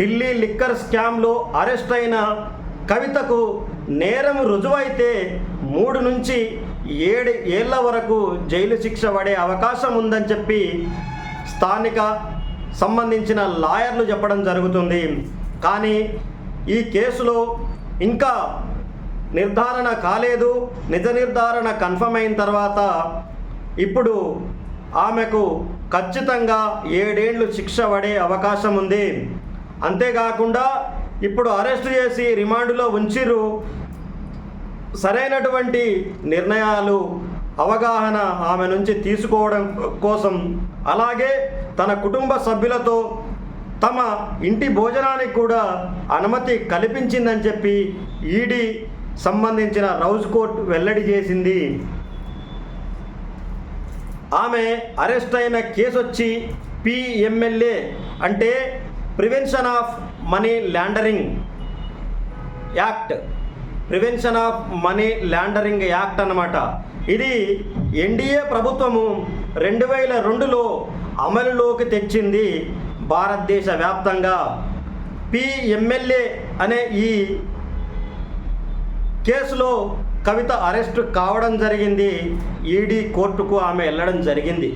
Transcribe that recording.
Delhi liquor స్కామ్లో arrest అయిన కవితకు నేరం రుజువైతే మూడు నుంచి ఏడు ఏళ్ళ వరకు జైలు శిక్ష పడే అవకాశం ఉందని చెప్పి స్థానిక సంబంధించిన లాయర్లు చెప్పడం జరుగుతుంది. కానీ ఈ కేసులో ఇంకా నిర్ధారణ కాలేదు. నిజ నిర్ధారణ కన్ఫర్మ్ అయిన తర్వాత ఇప్పుడు ఆమెకు ఖచ్చితంగా ఏడేండ్లు శిక్ష పడే అవకాశం ఉంది. అంతేకాకుండా ఇప్పుడు అరెస్ట్ చేసి రిమాండ్లో ఉంచిర్రు సరైనటువంటి నిర్ణయాలు అవగాహన ఆమె నుంచి తీసుకోవడం కోసం. అలాగే తన కుటుంబ సభ్యులతో తమ ఇంటి భోజనానికి కూడా అనుమతి కల్పించిందని చెప్పి ఈడీ సంబంధించిన రౌజ్ కోర్ట్ వెల్లడి చేసింది. ఆమె అరెస్ట్ అయిన కేసు వచ్చి పిఎంఎల్ఏ అంటే prevention of money laundering act. Prevention of money laundering act అన్నమాట. ఇది ఎన్డీఏ ప్రభుత్వము రెండు వేల రెండులో అమలులోకి తెచ్చింది భారతదేశ వ్యాప్తంగా. పిఎంఎల్ఏ అనే ఈ కేసులో కవిత అరెస్ట్ కావడం జరిగింది. ఈడీ కోర్టుకు ఆమె వెళ్ళడం జరిగింది.